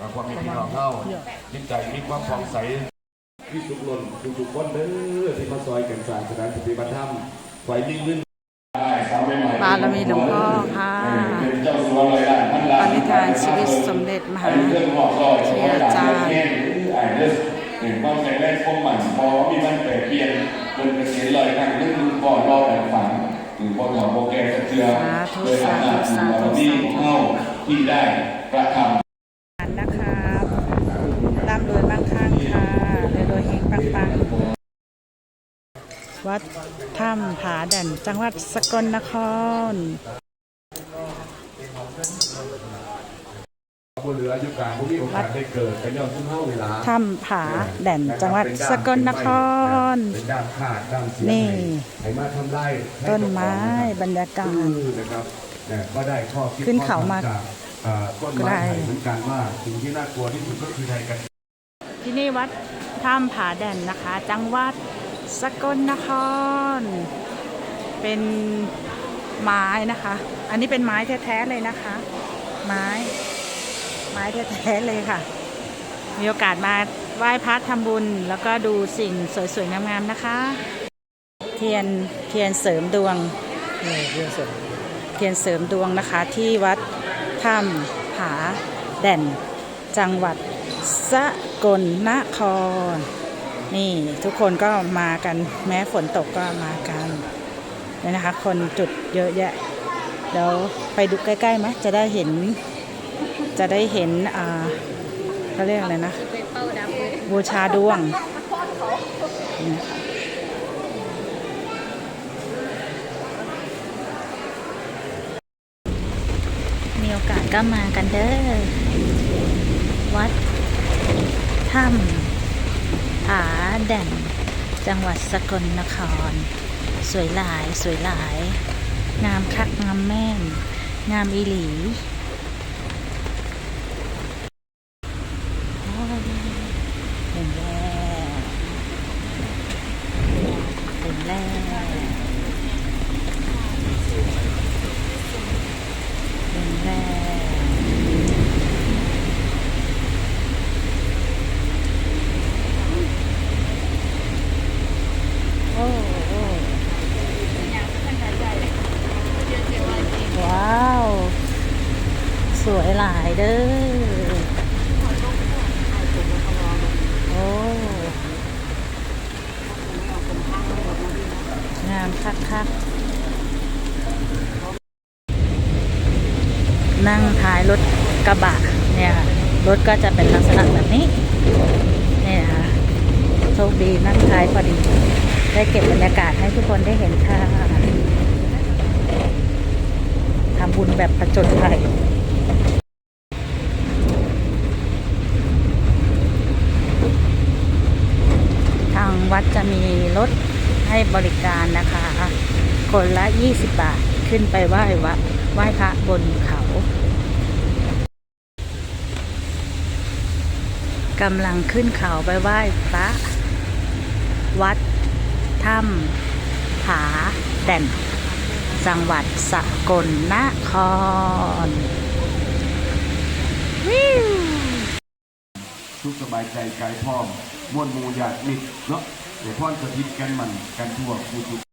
อ่าความมีพี่น้องเฮาจิตใจมีความผ่องใสที่ทุกคนทุกๆคนเด้อที่มาซอยกันสร้างสถานปฏิบัติธรรมไฟยิ่งขึ้นบารมีหลวงพ่อค่ะเป็นเจ้าสัวเลยล่ะท่านปณิธานชีวิตสมเด็จมหาเรื่องหอกลอยเทียจารย์อ่านเรื่องหนึ่งความแข็งแรงความหมั่นพอมีมันแปรเปลี่ยนจนเป็นเสียลอยนั่งนึกดูก่อนรอแบบฝันถึงพอถอดโปรแกรมจะเชื่อสาธุโดยอำนาจบุญบารมีของเฮาที่ได้กระทำ นะครับร่ำรวยมั่งคั่งค่ะรวยรวยเฮงปังปัง วัดถ้ำผาแด่นจังหวัดสกลนครผู้เหลืออายุการผู้มีโอกาสได้เกิดกันย้อนซึ่งเฮาเวลาถ้ำผาแด่นจังหวัดสกลนครเป็นด้ามขาดด้ามเสียนี่ให้มาทำไร่ให้ต้นไม้บรรยากาศคือนะครับเนี่ยก็ได้ข้อคิดขึ้นเขามาข้อคิดจากอ่าต้นก็ไม้ได้ไผ่เหมือนกันว่าสิ่งที่น่ากลัวที่สุดก็คือไทยกันที่นี่วัดถ้ำผาแด่นนะคะ จังหวัด สกลนคร เป็นไม้นะคะ อันนี้เป็นไม้แท้ๆเลยนะคะ ไม้ ไม้แท้ๆเลยค่ะ มีโอกาสมาไหว้พระทำบุญ แล้วก็ดูสิ่งสวยๆงามๆนะคะ เทียนเทียนเสริมดวงเทียนเสริมเทียนเสริมดวงนะคะที่วัดถ้ำผาแด่น จังหวัดสกลนคร นี่ทุกคนก็มากันแม้ฝนตกก็มากันเนี่ยนะคะ คนจุดเยอะแยะเดี๋ยวไปดูใกล้ๆไหมจะได้เห็น จะได้เห็นอ่าเขาเรียกอะไรนะบูชาดวงมีโอกาสก็มากันเด้อ วัดถ้ำผา แด่น จังหวัดสกลนคร สวยหลายสวยหลาย งามคักงามแม่น งามอีหลีเห็นแล้วเห็นแล้วเห็นแล้วโอ้โอ้ว้าว ส วยหลายเด้อโอ้งามคักคักนั่งท้ายรถกระบะเนี่ยรถก็จะเป็นลักษณะแบบนี้เนี่ยค่ะโชคดีนั่งท้ายพอดี ได้เก็บบรรยากาศให้ทุกคนได้เห็นค่ะทำบุญแบบประจนภัย ทาง วัดจะมีรถให้บริการนะคะ คนละ 20 บาทขึ้นไปไหว้วัดไหว้พระบนเขากำลังขึ้นเขาไปไหว้พระวัดถ้ำผาแด่นจังหวัดสกลนครวิว ทุกสบายใจกายพร้อมม่วนมูอยากมิดเนาะเดี๋ยวพ่อนสถิตกันมันกันทั่วผู้ทุก